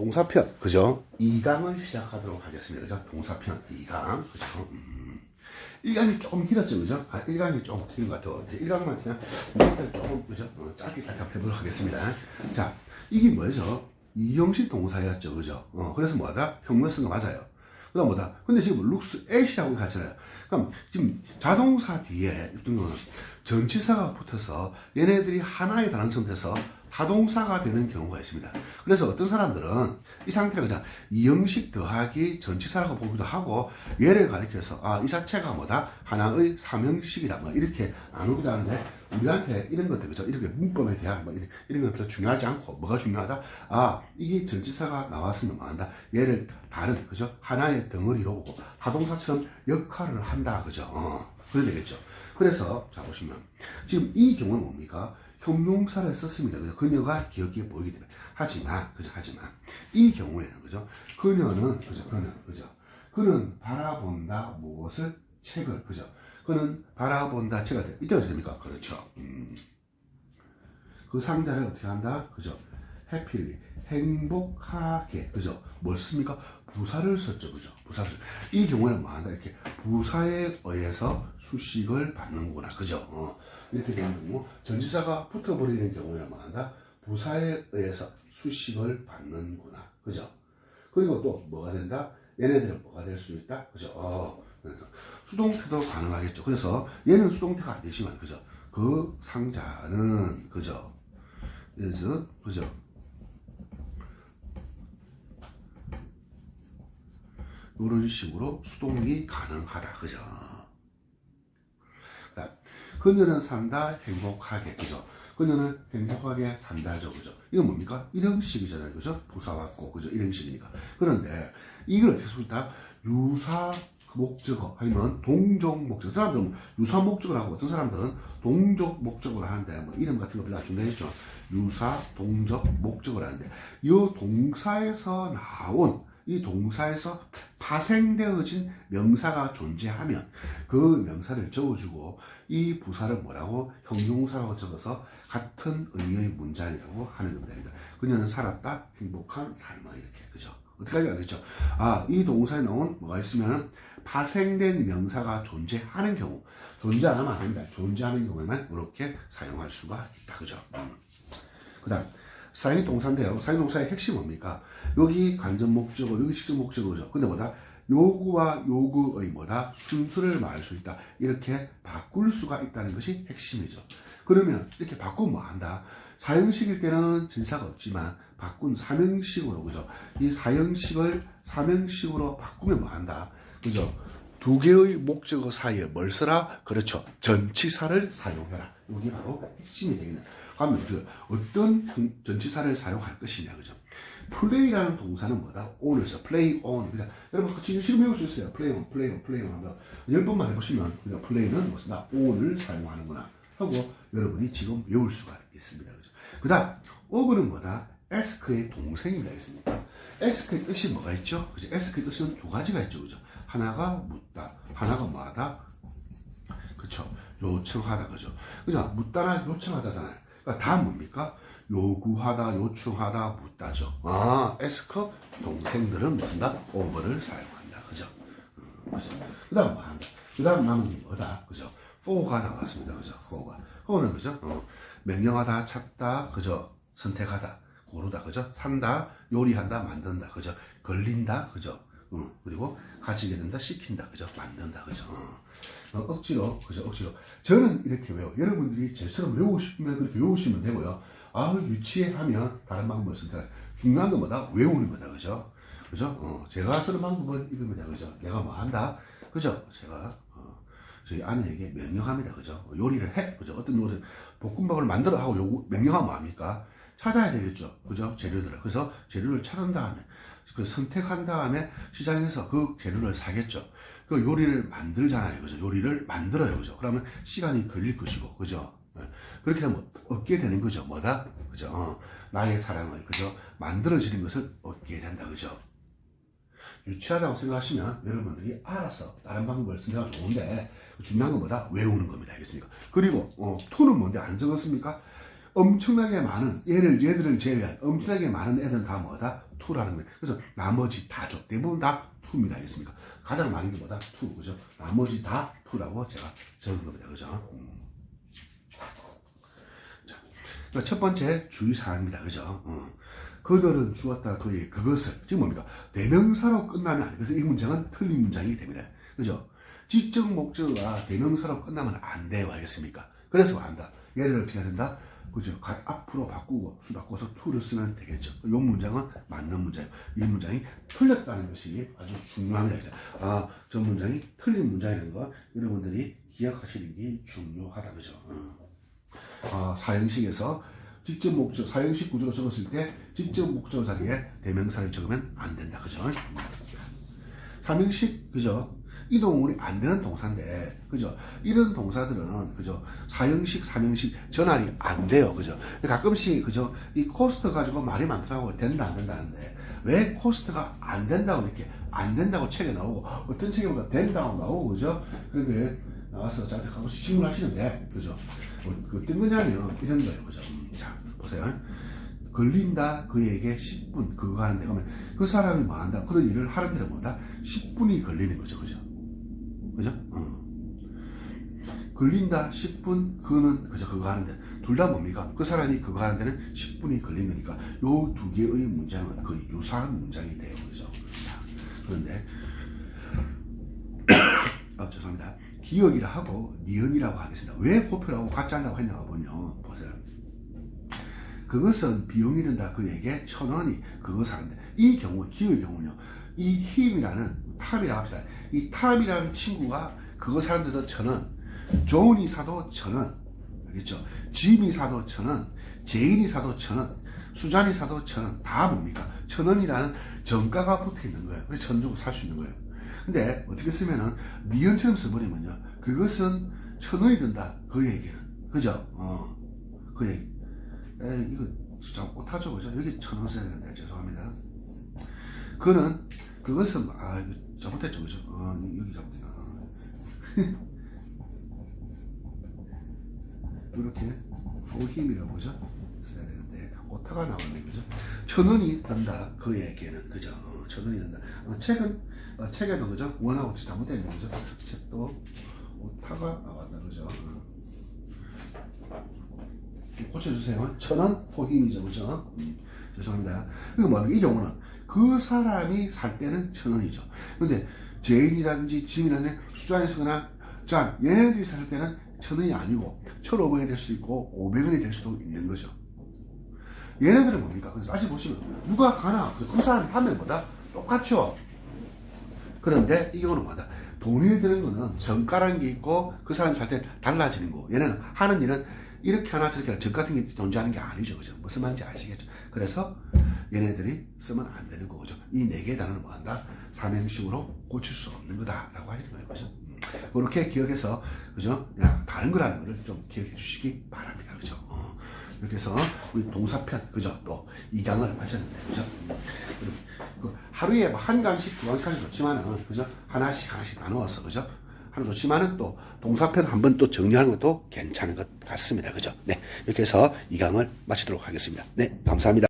동사편, 그죠? 2강을 시작하도록 하겠습니다. 그죠? 동사편 2강, 그죠? 음. 1강이 조금 길었죠, 그죠? 아, 1강이 조금 긴것 같아요. 1강만 그냥 조금, 그죠? 어, 짧게 짧게 해보도록 하겠습니다. 자, 이게 뭐죠? 이형식 동사였죠, 그죠? 어, 그래서 뭐다? 형문 쓴거 맞아요. 그 다음 뭐다? 근데 지금 looks at이라고 하잖아요. 그럼 지금 자동사 뒤에 전치사가 붙어서 얘네들이 하나의 단어처럼 돼서 타동사가 되는 경우가 있습니다. 그래서 어떤 사람들은 이 상태를 그냥 이형식 더하기 전치사라고 보기도 하고 얘를 가리켜서 아, 이 자체가 뭐다? 하나의 삼형식이다. 뭐 이렇게 나누기도 하는데 우리한테 이런 것들, 그죠? 이렇게 문법에 대한 뭐 이런, 이런 건 별로 중요하지 않고 뭐가 중요하다? 아, 이게 전치사가 나왔으면 뭐 한다? 얘를 다른, 그죠? 하나의 덩어리로 보고 타동사처럼 역할을 한다. 그죠? 어, 그래야 되겠죠. 그래서 자 보시면 지금 이 경우는 뭡니까? 형용사를 썼습니다. 그죠? 그녀가 기억해 보이게 됩니다. 하지만 그죠? 하지만 이 경우에는 그죠? 그녀는 그죠? 그는 그죠? 그는 바라본다 무엇을 책을 그죠? 그는 바라본다 책을 이때 어떻게 됩니까? 그렇죠. 음. 그 상자를 어떻게 한다? 그죠? 해피리 행복하게 그죠? 뭘 씁니까? 부사를 썼죠, 그죠? 부사를 이 경우에는 뭐 한다? 이렇게 부사에 의해서 수식을 받는구나, 그죠? 어. 이렇게 되는 경우 전지사가 붙어버리는 경우에는 뭐 한다? 부사에 의해서 수식을 받는구나, 그죠? 그리고 또 뭐가 된다? 얘네들은 뭐가 될 수 있다, 그죠? 어. 그러니까 수동태도 가능하겠죠. 그래서 얘는 수동태가 안 되지만, 그죠? 그 상자는 그죠? 그래서 그죠? 이런 식으로 수동이 가능하다. 그죠? 그다음, 그녀는 산다 행복하게. 그죠? 그녀는 행복하게 산다죠. 그죠? 이건 뭡니까? 일형식이잖아요. 그죠? 부사 왔고, 그죠? 일형식이니까. 그런데 이걸 어떻게 쓸다 유사 목적어 아니면 동종 목적어. 사람들은 유사 목적을 하고 어떤 사람들은 동적 목적을 하는데 뭐 이름 같은 거안 중요했죠. 유사 동적 목적을 하는데 이 동사에서 나온 이 동사에서 파생되어진 명사가 존재하면 그 명사를 적어주고 이 부사를 뭐라고 형용사라고 적어서 같은 의미의 문장이라고 하는 겁니다. 그녀는 살았다 행복한 삶을 이렇게 그죠? 어떻게 알겠죠? 아, 이 동사에 나온 뭐가 있으면 파생된 명사가 존재하는 경우, 존재 안 하면 안 됩니다. 존재하는 경우에만 이렇게 사용할 수가 있다. 그죠? 음. 그 다음, 사인이 동사인데요. 사인 동사의 핵심 뭡니까? 여기 간접 목적어, 여기 직접 목적어죠. 근데 뭐다? 요구와 요구의 뭐다? 순수를 말할 수 있다. 이렇게 바꿀 수가 있다는 것이 핵심이죠. 그러면 이렇게 바꾸면 뭐 한다? 사형식일 때는 전사가 없지만 바꾼 삼형식으로 그죠? 이 사형식을 삼형식으로 바꾸면 뭐 한다? 그죠? 두 개의 목적어 사이에 뭘 써라? 그렇죠. 전치사를 사용해라. 이게 바로 핵심이 되겠네. 그러면 그 어떤 전치사를 사용할 것이냐, 그죠? 플레이라는 동사는 뭐다? on에서 play on. 그냥 여러분 지금 지금 배울 수 있어요. play on, play on, play on 하면 열 번만 해보시면 그냥 play는 무슨 나 on을 사용하는구나 하고 여러분이 지금 외울 수가 있습니다, 그죠? 그다음 of는 뭐다? ask의 동생입니다, 있습니까? ask의 뜻이 뭐가 있죠? 그죠? ask의 뜻은 두 가지가 있죠, 그죠? 하나가 묻다, 하나가 뭐하다? 그쵸? 요청하다, 그죠? 그죠? 묻다나 요청하다잖아요. 그러니까 다 뭡니까? 요구하다, 요청하다, 묻다죠. 아, 에스커 동생들은 무슨다? 오버를 사용한다. 그죠? 음, 그죠? 그 다음 뭐 한다? 그 다음 남은 게 뭐다? 그죠? for가 나왔습니다. 그죠? for가. for는 그죠? 어, 명령하다, 찾다, 그죠? 선택하다, 고르다, 그죠? 산다, 요리한다, 만든다, 그죠? 걸린다, 그죠? 어, 그리고 가지게 된다, 시킨다, 그죠? 만든다, 그죠? 어. 어, 억지로, 그죠? 억지로. 저는 이렇게 외워. 여러분들이 제처럼 외우고 싶으면 그렇게 외우시면 되고요. 아, 유치하면 다른 방법을 선택. 중요한 건 뭐다? 외우는 거다, 그죠? 그죠? 어, 제가 쓰는 방법은 이겁니다, 그죠? 내가 뭐 한다? 그죠? 제가, 어, 저희 아내에게 명령합니다, 그죠? 요리를 해, 그죠? 어떤 요리, 볶음밥을 만들어 하고 요구, 명령하면 뭐합니까? 찾아야 되겠죠, 그죠? 재료들을. 그래서 재료를 찾은 다음에, 그 선택한 다음에 시장에서 그 재료를 사겠죠. 그 요리를 만들잖아요, 그죠? 요리를 만들어요, 그죠? 그러면 시간이 걸릴 것이고, 그죠? 예. 그렇게 되면 얻게 되는 거죠. 뭐다? 그죠? 어, 나의 사랑을, 그죠? 만들어지는 것을 얻게 된다, 그죠? 유치하다고 생각하시면 여러분들이 알아서 다른 방법을 게 좋은데 중요한 건 뭐다? 외우는 겁니다. 알겠습니까? 그리고 어, 투는 뭔데 안 적었습니까? 엄청나게 많은 얘를 얘들을 제외한 엄청나게 많은 애들은 다 뭐다 투라는 거예요. 그래서 나머지 다죠. 대부분 다 투입니다. 알겠습니까? 가장 많은 게 뭐다 투 그죠? 나머지 다 투라고 제가 적은 겁니다. 그죠? 음. 자, 그러니까 첫 번째 주의 사항입니다. 그죠? 어. 그들은 주었다 그의 그것을 지금 뭡니까 대명사로 끝나면 안 돼. 그래서 이 문장은 틀린 문장이 됩니다. 그죠? 지적 목적어가 대명사로 끝나면 안 돼요. 알겠습니까? 그래서 안다. 얘를 어떻게 해야 된다? 그죠? 가- 앞으로 바꾸고 수 바꿔서 to를 쓰면 되겠죠. 이 문장은 맞는 문장이에요. 이 문장이 틀렸다는 것이 아주 중요합니다. 아, 저 문장이 틀린 문장이라는 거 여러분들이 기억하시는 게 중요하다. 그죠? 어. 아, 사형식에서 직접 목적, 사형식 구조로 적었을 때 직접 목적 자리에 대명사를 적으면 안 된다. 그죠? 삼형식, 그죠? 이 동물이 안 되는 동사인데, 그죠? 이런 동사들은, 그죠? 사형식, 삼형식 전환이 안 돼요. 그죠? 가끔씩, 그죠? 이 코스트 가지고 말이 많더라고요. 된다, 안 된다 하는데, 왜 코스트가 안 된다고 이렇게, 안 된다고 책에 나오고, 어떤 책에 보면 된다고 나오고, 그죠? 그렇게 나와서 저한테 가끔씩 질문하시는데, 그죠? 뭐, 그 어떤 거냐면, 이런 거예요. 그죠? 음, 자, 보세요. 걸린다 그에게 10분 그거 하는데 그러면 그 사람이 뭐 한다 그런 일을 하는 데는 뭐다 10분이 걸리는 거죠 그죠 그죠? 어. 걸린다 10분 그는 그저 그거 하는데. 둘 다 뭡니까? 그 사람이 그거 하는 데는 10분이 걸리는 거니까 요 두 개의 문장은 거의 유사한 문장이 돼요 그죠? 자, 그런데 아 죄송합니다. 기억이라 하고 니은이라고 하겠습니다. 왜 호표라고 같이 한다고 했냐고 보면 보세요. 그것은 비용이 든다. 그에게 천 원이 그것을 하는데. 이 경우 기의 경우는요. 이 힘이라는 탑이라고 합시다. 이 탑이라는 친구가 그거 사는데도 천원 조은이 사도 천원 알겠죠? 짐이 사도 천원 제인이 사도 천원 수잔이 사도 천원 다 뭡니까? 천원이라는 정가가 붙어 있는 거예요. 그래서 천 주고 살 수 있는 거예요. 근데 어떻게 쓰면은 니은처럼 써버리면요. 그것은 천 원이 든다. 그에게는. 그죠? 어. 그에게 에, 이거 진짜 못하죠, 그죠? 여기 천원 써야 되는데, 죄송합니다. 그는, 그것은, 아, 이거 잘못했죠, 그죠? 어, 여기 잘못했나. 이렇게, 호힘이라고, 그죠? 써야 되는데, 오타가 나왔네, 그죠? 천 원이 든다, 그에게는, 그죠? 어, 천 원이 든다. 어, 책은, 어, 책에도, 그죠? 원하고 잘못됐네, 그죠? 책도 오타가 나왔다, 그죠? 어. 고쳐주세요. 천원 호힘이죠, 그죠? 음, 죄송합니다. 이거 뭐야? 이 경우는 그 사람이 살 때는 천 원이죠. 근데 제인이라든지 짐이라든지 수자에 쓰거나 자, 얘네들이 살 때는 천 원이 아니고 천 오백 원이 될 수도 있고 오백 원이 될 수도 있는 거죠. 얘네들은 뭡니까? 그래서 다시 보시면 누가 가나 그 사람이 하면 뭐다? 똑같죠. 그런데 이 경우는 뭐다? 돈이 드는 거는 정가라는 게 있고 그 사람이 살때 달라지는 거. 얘는 하는 일은 이렇게 하나 저렇게 하나 적 같은 게 존재하는 게 아니죠. 그죠? 무슨 말인지 아시겠죠? 그래서 얘네들이 쓰면 안 되는 거죠. 이 네개 단어는 뭐 한다? 삼행식으로 고칠 수 없는 거다라고 하시는 거예요. 그죠? 음. 그렇게 기억해서 그죠? 그냥 다른 거라는 거를 좀 기억해 주시기 바랍니다. 그죠? 어. 이렇게 해서 우리 동사편 그죠? 또 2강을 마쳤는데 그죠? 음. 그 하루에 뭐한 강씩 두 강까지 좋지만은 그죠? 하나씩 하나씩 나누어서 그죠? 하나 좋지만은 또 동사편 한번 또 정리하는 것도 괜찮은 것 같습니다. 그죠? 네. 이렇게 해서 2강을 마치도록 하겠습니다. 네. 감사합니다.